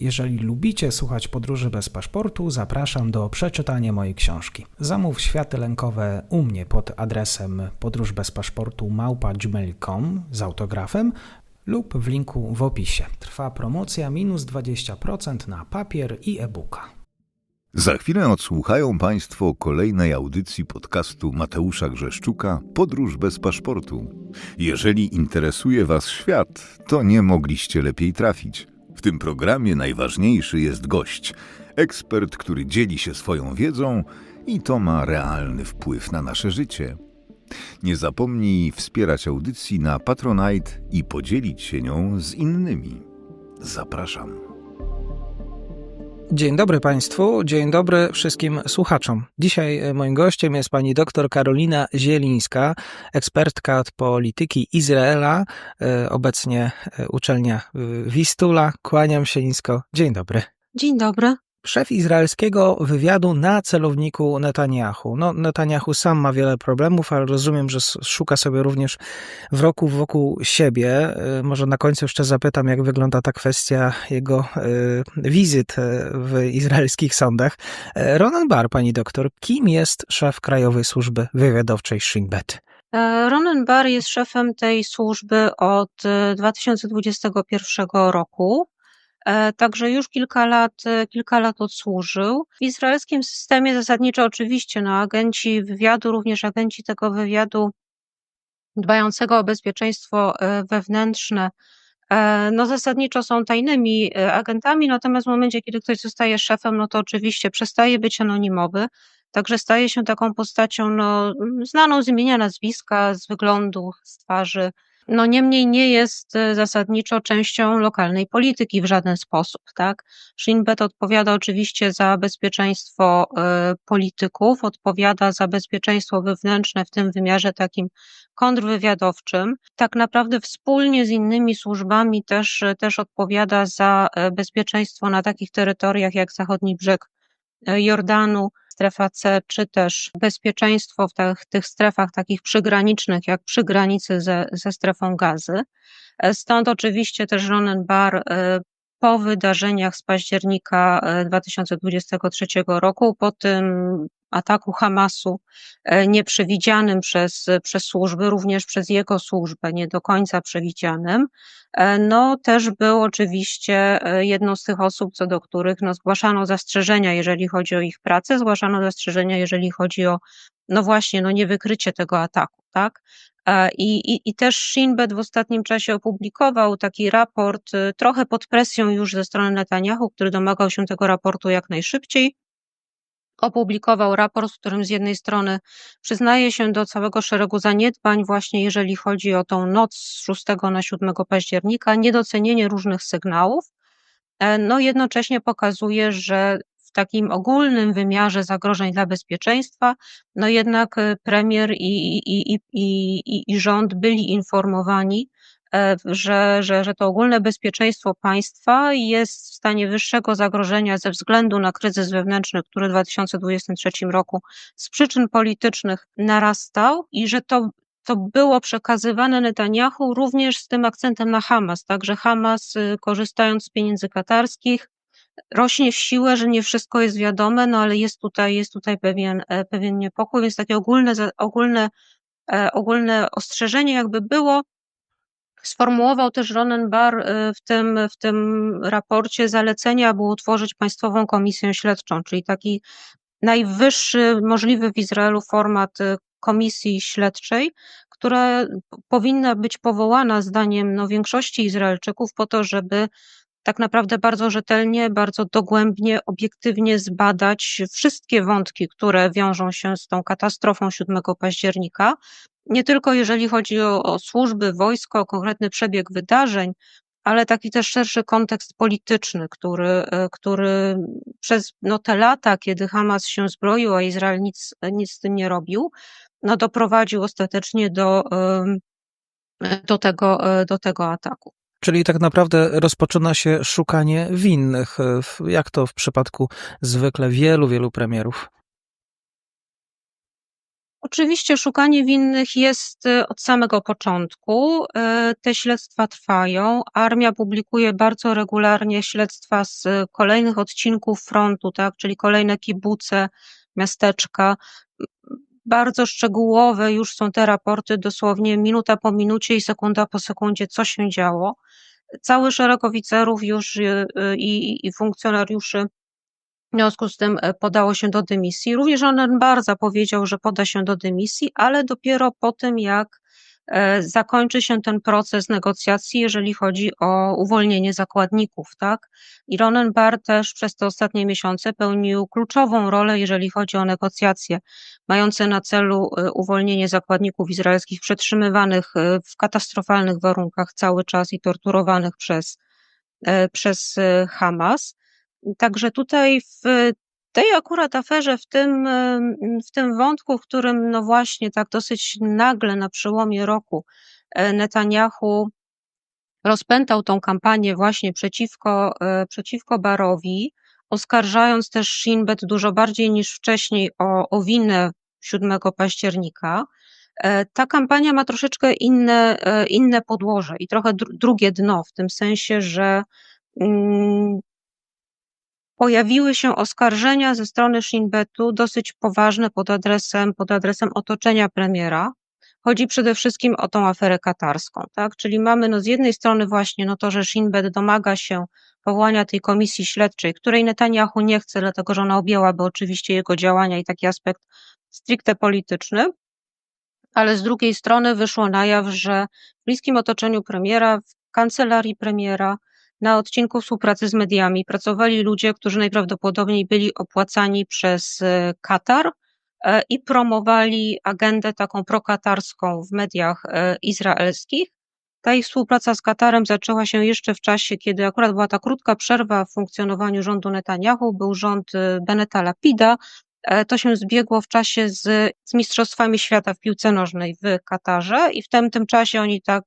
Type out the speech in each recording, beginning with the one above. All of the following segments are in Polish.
Jeżeli lubicie słuchać podróży bez paszportu, zapraszam do przeczytania mojej książki. Zamów światy lękowe u mnie pod adresem podróż bez paszportu małpa.gmail.com z autografem lub w linku w opisie. Trwa promocja minus 20% na papier i e-booka. Za chwilę odsłuchają Państwo kolejnej audycji podcastu Mateusza Grzeszczuka Podróż bez paszportu. Jeżeli interesuje Was świat, to nie mogliście lepiej trafić. W tym programie najważniejszy jest gość, ekspert, który dzieli się swoją wiedzą i to ma realny wpływ na nasze życie. Nie zapomnij wspierać audycji na Patronite i podzielić się nią z innymi. Zapraszam. Dzień dobry Państwu, dzień dobry wszystkim słuchaczom. Dzisiaj e, moim gościem jest pani dr Karolina Zielińska, ekspertka od polityki Izraela, e, obecnie e, uczelnia Wistula. Kłaniam się nisko. Dzień dobry. Dzień dobry. Szef izraelskiego wywiadu na celowniku Netanyahu. No, Netanyahu sam ma wiele problemów, ale rozumiem, że szuka sobie również wroków wokół siebie. Może na końcu jeszcze zapytam, jak wygląda ta kwestia jego wizyt w izraelskich sądach. Ronan Bar, pani doktor, kim jest szef Krajowej Służby Wywiadowczej Shin Bet? Ronan Bar jest szefem tej służby od 2021 roku. Także już kilka lat, kilka lat odsłużył. W izraelskim systemie zasadniczo oczywiście no, agenci wywiadu, również agenci tego wywiadu dbającego o bezpieczeństwo wewnętrzne, no zasadniczo są tajnymi agentami, natomiast w momencie, kiedy ktoś zostaje szefem, no to oczywiście przestaje być anonimowy, także staje się taką postacią no, znaną z imienia, nazwiska, z wyglądu, z twarzy, no niemniej nie jest zasadniczo częścią lokalnej polityki w żaden sposób, tak? Shin Bet odpowiada oczywiście za bezpieczeństwo polityków, odpowiada za bezpieczeństwo wewnętrzne w tym wymiarze takim kontrwywiadowczym. Tak naprawdę wspólnie z innymi służbami też, też odpowiada za bezpieczeństwo na takich terytoriach jak zachodni brzeg Jordanu, strefa C, czy też bezpieczeństwo w tych, tych strefach takich przygranicznych, jak przy granicy ze, ze strefą gazy. Stąd oczywiście też Ronen Bar po wydarzeniach z października 2023 roku, po tym ataku Hamasu nieprzewidzianym przez, przez służby, również przez jego służbę, nie do końca przewidzianym, no też był oczywiście jedną z tych osób, co do których no, zgłaszano zastrzeżenia, jeżeli chodzi o ich pracę, zgłaszano zastrzeżenia, jeżeli chodzi o, no właśnie, no niewykrycie tego ataku, tak? I, i, I też Shinbet w ostatnim czasie opublikował taki raport, trochę pod presją już ze strony Netanyahu, który domagał się tego raportu jak najszybciej. Opublikował raport, w którym z jednej strony przyznaje się do całego szeregu zaniedbań, właśnie jeżeli chodzi o tą noc z 6 na 7 października, niedocenienie różnych sygnałów. No jednocześnie pokazuje, że w takim ogólnym wymiarze zagrożeń dla bezpieczeństwa, no jednak premier i, i, i, i, i rząd byli informowani, że, że, że to ogólne bezpieczeństwo państwa jest w stanie wyższego zagrożenia ze względu na kryzys wewnętrzny, który w 2023 roku z przyczyn politycznych narastał i że to to było przekazywane Netanyahu również z tym akcentem na Hamas, także Hamas korzystając z pieniędzy katarskich rośnie w siłę, że nie wszystko jest wiadome, no ale jest tutaj, jest tutaj pewien, pewien niepokój, więc takie ogólne, ogólne, ogólne ostrzeżenie jakby było. Sformułował też Ronen Bar w tym, w tym raporcie zalecenia, aby utworzyć Państwową Komisję Śledczą, czyli taki najwyższy możliwy w Izraelu format komisji śledczej, która powinna być powołana zdaniem no, większości Izraelczyków po to, żeby tak naprawdę bardzo rzetelnie, bardzo dogłębnie, obiektywnie zbadać wszystkie wątki, które wiążą się z tą katastrofą 7 października. Nie tylko jeżeli chodzi o, o służby, wojsko, o konkretny przebieg wydarzeń, ale taki też szerszy kontekst polityczny, który, który przez no, te lata, kiedy Hamas się zbroił, a Izrael nic, nic z tym nie robił, no, doprowadził ostatecznie do, do, tego, do tego ataku. Czyli tak naprawdę rozpoczyna się szukanie winnych, jak to w przypadku zwykle wielu, wielu premierów. Oczywiście szukanie winnych jest y, od samego początku. Y, te śledztwa trwają. Armia publikuje bardzo regularnie śledztwa z kolejnych odcinków frontu, tak, czyli kolejne kibuce, miasteczka. Bardzo szczegółowe już są te raporty, dosłownie minuta po minucie i sekunda po sekundzie, co się działo. Cały szereg oficerów już y, i, i funkcjonariuszy w związku z tym e, podało się do dymisji. Również Onen Barza powiedział, że poda się do dymisji, ale dopiero po tym, jak zakończy się ten proces negocjacji, jeżeli chodzi o uwolnienie zakładników, tak? I Ronen Bar też przez te ostatnie miesiące pełnił kluczową rolę, jeżeli chodzi o negocjacje mające na celu e, uwolnienie zakładników izraelskich przetrzymywanych w katastrofalnych warunkach cały czas i torturowanych przez, przez Hamas. Także tutaj w tej akurat aferze, w tym, w tym wątku, w którym no właśnie tak dosyć nagle na przełomie roku e, Netanyahu rozpętał tą kampanię właśnie przeciwko, e, przeciwko Barowi, oskarżając też Shin Bet dużo bardziej niż wcześniej o, o winę 7 października. E, ta kampania ma troszeczkę inne, inne podłoże i trochę drugie dno, w tym sensie, że mm, pojawiły się oskarżenia ze strony Shin Betu dosyć poważne pod adresem, pod adresem otoczenia premiera. Chodzi przede wszystkim o tą aferę katarską, tak? Czyli mamy no z jednej strony właśnie no to, że Shin Bet domaga się powołania tej komisji śledczej, której Netanyahu nie chce, dlatego że ona objęłaby oczywiście jego działania i taki aspekt stricte polityczny, ale z drugiej strony wyszło na jaw, że w bliskim otoczeniu premiera, w kancelarii premiera na odcinku współpracy z mediami pracowali ludzie, którzy najprawdopodobniej byli opłacani przez e, Katar e, i promowali agendę taką prokatarską w mediach e, izraelskich. Ta ich współpraca z Katarem zaczęła się jeszcze w czasie, kiedy akurat była ta krótka przerwa w funkcjonowaniu rządu Netanyahu, był rząd Beneta Lapida. To się zbiegło w czasie z, z Mistrzostwami Świata w piłce nożnej w Katarze i w tym, tym czasie oni tak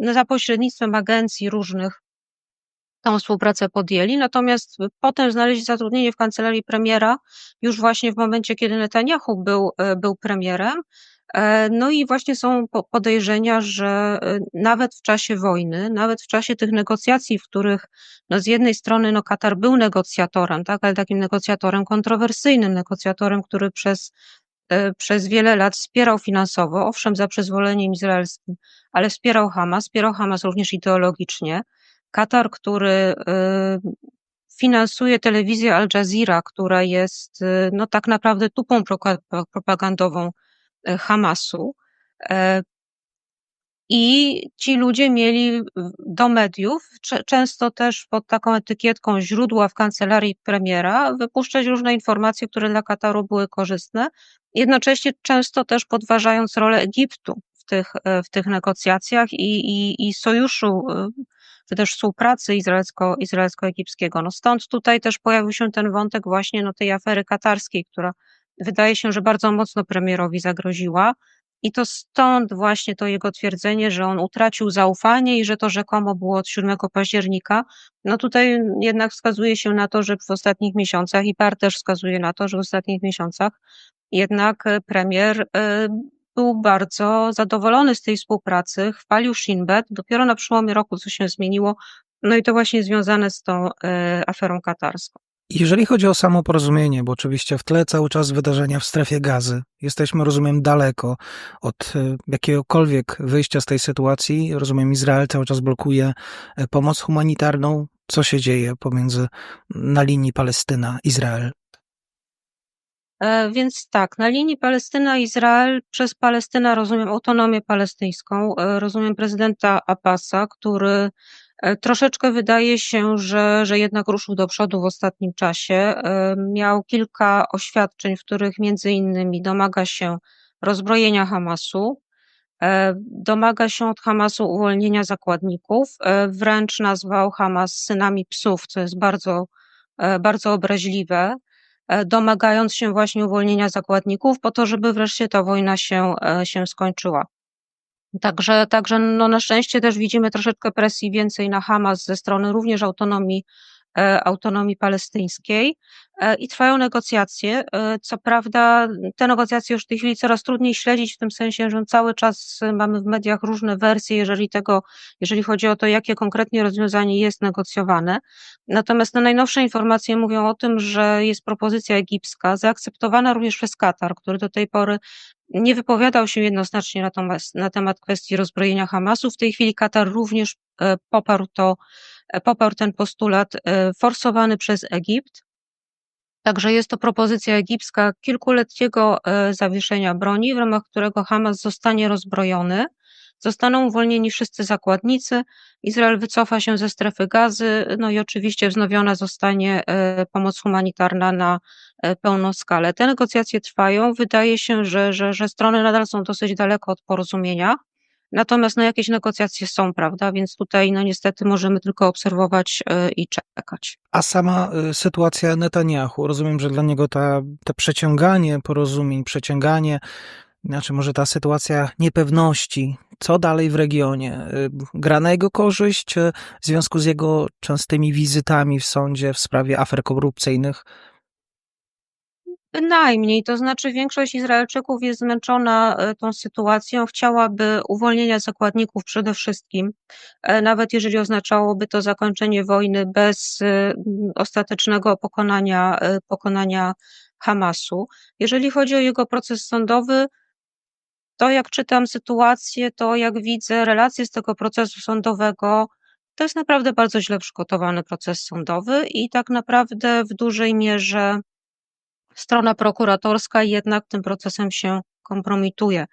no, za pośrednictwem agencji różnych tą współpracę podjęli, natomiast potem znaleźli zatrudnienie w kancelarii premiera już właśnie w momencie, kiedy Netanyahu był, e, był premierem. E, no i właśnie są podejrzenia, że e, nawet w czasie wojny, nawet w czasie tych negocjacji, w których no z jednej strony no Katar był negocjatorem, tak, ale takim negocjatorem kontrowersyjnym, negocjatorem, który przez, przez wiele lat wspierał finansowo, owszem, za przyzwoleniem izraelskim, ale wspierał Hamas, wspierał Hamas również ideologicznie. Katar, który y, finansuje telewizję Al Jazeera, która jest y, no, tak naprawdę tupą propagandową y, Hamasu. E, I ci ludzie mieli do mediów, często też pod taką etykietką źródła w kancelarii premiera, wypuszczać różne informacje, które dla Kataru były korzystne, jednocześnie często też podważając rolę Egiptu w tych, w tych negocjacjach i, i, i sojuszu czy też współpracy izraelsko, izraelsko-egipskiego. No stąd tutaj też pojawił się ten wątek właśnie no, tej afery katarskiej, która wydaje się, że bardzo mocno premierowi zagroziła. I to stąd właśnie to jego twierdzenie, że on utracił zaufanie i że to rzekomo było od 7 października. No tutaj jednak wskazuje się na to, że w ostatnich miesiącach i PAR też wskazuje na to, że w ostatnich miesiącach jednak premier y, był bardzo zadowolony z tej współpracy, chwalił Shinbet, dopiero na przełomie roku co się zmieniło, no i to właśnie związane z tą e, aferą katarską. Jeżeli chodzi o samo porozumienie, bo oczywiście w tle cały czas wydarzenia w strefie gazy, jesteśmy, rozumiem, daleko od e, jakiegokolwiek wyjścia z tej sytuacji. Rozumiem, Izrael cały czas blokuje e, pomoc humanitarną. Co się dzieje pomiędzy na linii Palestyna-Izrael? E, więc tak, na linii Palestyna-Izrael przez Palestynę rozumiem autonomię palestyńską, e, rozumiem prezydenta Abbasa, który e, troszeczkę wydaje się, że, że jednak ruszył do przodu w ostatnim czasie. Miał kilka oświadczeń, w których między innymi domaga się rozbrojenia Hamasu, domaga się od Hamasu uwolnienia zakładników, wręcz nazwał Hamas synami psów, co jest bardzo, bardzo obraźliwe. E, domagając się właśnie uwolnienia zakładników, po to, żeby wreszcie ta wojna się, e, się skończyła. Także, także no na szczęście też widzimy troszeczkę presji więcej na Hamas ze strony również autonomii autonomii palestyńskiej i trwają negocjacje. Co prawda, te negocjacje już w tej chwili coraz trudniej śledzić, w tym sensie, że cały czas mamy w mediach różne wersje, jeżeli tego, jeżeli chodzi o to, jakie konkretnie rozwiązanie jest negocjowane. Natomiast no, najnowsze informacje mówią o tym, że jest propozycja egipska, zaakceptowana również przez Katar, który do tej pory nie wypowiadał się jednoznacznie na, temat, na temat kwestii rozbrojenia Hamasu. W tej chwili Katar również e, poparł to, e, poparł ten postulat e, forsowany przez Egipt. Także jest to propozycja egipska kilkuletniego zawieszenia broni, w ramach którego Hamas zostanie rozbrojony. Zostaną uwolnieni wszyscy zakładnicy, Izrael wycofa się ze strefy gazy, no i oczywiście wznowiona zostanie e, pomoc humanitarna na e, pełną skalę. Te negocjacje trwają. Wydaje się, że, że, że strony nadal są dosyć daleko od porozumienia. Natomiast no, jakieś negocjacje są, prawda? Więc tutaj no, niestety możemy tylko obserwować e, i czekać. A sama sytuacja Netanyahu, rozumiem, że dla niego ta, to przeciąganie porozumień, przeciąganie znaczy może ta sytuacja niepewności, co dalej w regionie, y, gra na jego korzyść y, w związku z jego częstymi wizytami w sądzie w sprawie afer korupcyjnych? Bynajmniej, to znaczy większość Izraelczyków jest zmęczona e, tą sytuacją, chciałaby uwolnienia zakładników przede wszystkim, e, nawet jeżeli oznaczałoby to zakończenie wojny bez e, ostatecznego pokonania, pokonania Hamasu. Jeżeli chodzi o jego proces sądowy, to jak czytam sytuację, to jak widzę relacje z tego procesu sądowego, to jest naprawdę bardzo źle przygotowany proces sądowy i tak naprawdę w dużej mierze strona prokuratorska jednak tym procesem się kompromituje.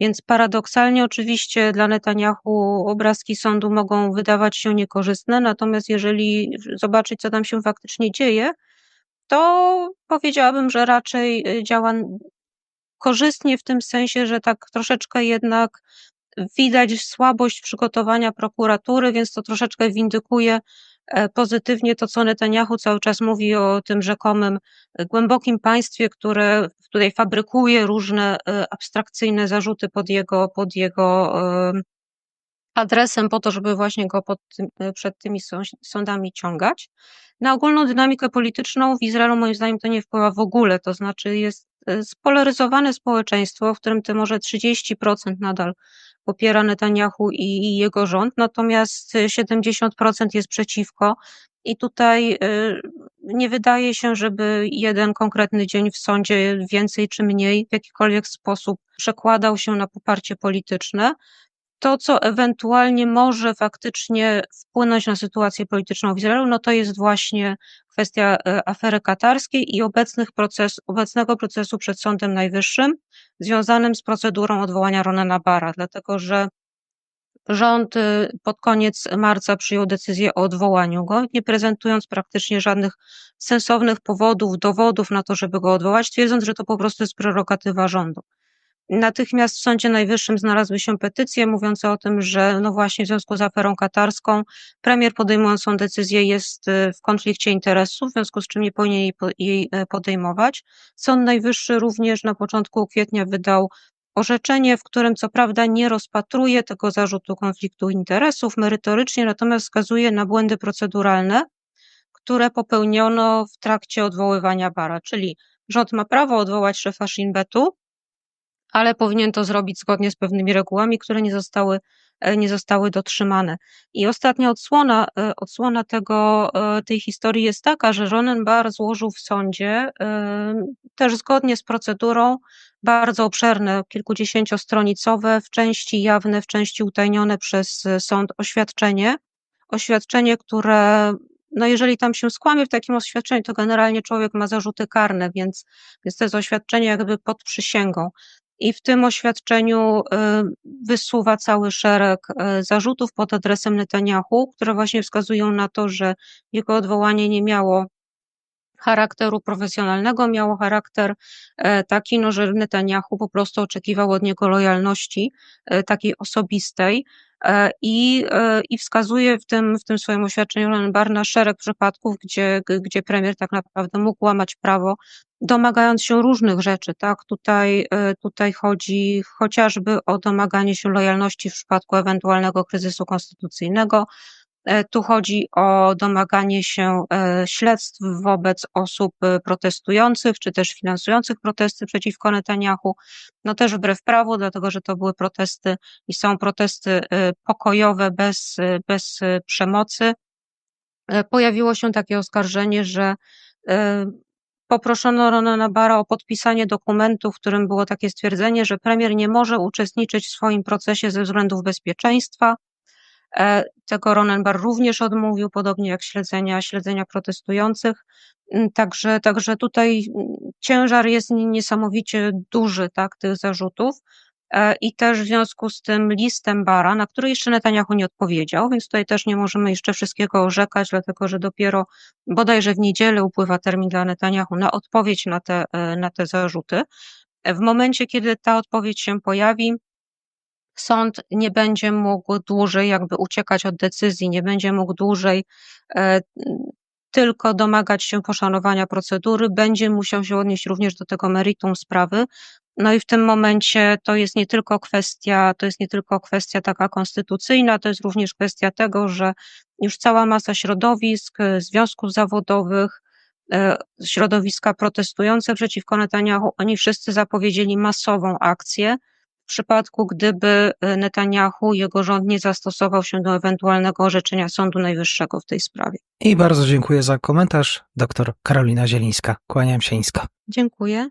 Więc paradoksalnie oczywiście dla Netanyahu obrazki sądu mogą wydawać się niekorzystne, natomiast jeżeli zobaczyć, co tam się faktycznie dzieje, to powiedziałabym, że raczej działa korzystnie w tym sensie, że tak troszeczkę jednak widać słabość przygotowania prokuratury, więc to troszeczkę windykuje pozytywnie to, co Netanyahu cały czas mówi o tym rzekomym e, głębokim państwie, które tutaj fabrykuje różne e, abstrakcyjne zarzuty pod jego, pod jego adresem po to, żeby właśnie go przed tymi sądami ciągać. Na ogólną dynamikę polityczną w Izraelu moim zdaniem to nie wpływa w ogóle, to znaczy jest E, spolaryzowane społeczeństwo, w którym te może 30% nadal popiera Netanyahu i jego rząd, natomiast 70% jest przeciwko. I tutaj e, nie wydaje się, żeby jeden konkretny dzień w sądzie więcej czy mniej w jakikolwiek sposób przekładał się na poparcie polityczne. To, co ewentualnie może faktycznie wpłynąć na sytuację polityczną w Izraelu, no to jest właśnie kwestia e, afery katarskiej i obecnych proces, obecnego procesu przed Sądem Najwyższym związanym z procedurą odwołania Ronana Bara, dlatego że rząd y, pod koniec marca przyjął decyzję o odwołaniu go, nie prezentując praktycznie żadnych sensownych powodów, dowodów na to, żeby go odwołać, twierdząc, że to po prostu jest prerogatywa rządu. Natychmiast w Sądzie Najwyższym znalazły się petycje mówiące o tym, że no właśnie w związku z aferą katarską premier podejmując tą decyzję jest y, w konflikcie interesów, w związku z czym nie powinien jej e, podejmować. Sąd Najwyższy również na początku kwietnia wydał orzeczenie, w którym co prawda nie rozpatruje tego zarzutu konfliktu interesów merytorycznie, natomiast wskazuje na błędy proceduralne, które popełniono w trakcie odwoływania bara, czyli rząd ma prawo odwołać szefa Shinbetu, ale powinien to zrobić zgodnie z pewnymi regułami, które nie zostały, e, nie zostały dotrzymane. I ostatnia odsłona, e, odsłona tego, e, tej historii jest taka, że Ronen Bar złożył w sądzie też zgodnie z procedurą bardzo obszerne, kilkudziesięciostronicowe, w części jawne, w części utajnione przez sąd oświadczenie. Oświadczenie, które no jeżeli tam się skłamie w takim oświadczeniu, to generalnie człowiek ma zarzuty karne, więc, więc to jest oświadczenie jakby pod przysięgą. I w tym oświadczeniu y, wysuwa cały szereg y, zarzutów pod adresem Netanyahu, które właśnie wskazują na to, że jego odwołanie nie miało charakteru profesjonalnego, miało charakter e, taki, no, że Netanyahu po prostu oczekiwał od niego lojalności e, takiej osobistej e, i, i wskazuje w tym, w tym swoim oświadczeniu Bar na szereg przypadków, gdzie, gdzie premier tak naprawdę mógł łamać prawo, domagając się różnych rzeczy, tak? Tutaj, tutaj chodzi chociażby o domaganie się lojalności w przypadku ewentualnego kryzysu konstytucyjnego, E, Tu chodzi o domaganie się e, śledztw wobec osób e, protestujących, czy też finansujących protesty przeciwko Netanyahu. No też wbrew prawu, dlatego że to były protesty i są protesty e, pokojowe, bez, e, bez e, przemocy. E, Pojawiło się takie oskarżenie, że e, poproszono Ronana Bara o podpisanie dokumentu, w którym było takie stwierdzenie, że premier nie może uczestniczyć w swoim procesie ze względów bezpieczeństwa. E, Tego Ronan Bar również odmówił, podobnie jak śledzenia, śledzenia protestujących. Mm, Także, także tutaj mm, ciężar jest ni- niesamowicie duży, tak, tych zarzutów. E, I też w związku z tym listem Bara, na który jeszcze Netanyahu nie odpowiedział, więc tutaj też nie możemy jeszcze wszystkiego orzekać, dlatego że dopiero bodajże w niedzielę upływa termin dla Netanyahu na odpowiedź na te, e, na te zarzuty. W momencie, kiedy ta odpowiedź się pojawi, sąd nie będzie mógł dłużej jakby uciekać od decyzji, nie będzie mógł dłużej e, tylko domagać się poszanowania procedury, będzie musiał się odnieść również do tego meritum sprawy. No i w tym momencie to jest nie tylko kwestia, to jest nie tylko kwestia taka konstytucyjna, to jest również kwestia tego, że już cała masa środowisk, e, związków zawodowych, e, środowiska protestujące przeciwko Netanyahu, oni wszyscy zapowiedzieli masową akcję, przypadku gdyby e, Netanyahu, jego rząd nie zastosował się do ewentualnego orzeczenia Sądu Najwyższego w tej sprawie. I bardzo dziękuję za komentarz. Doktor Karolina Zielińska. Kłaniam się nisko. Dziękuję.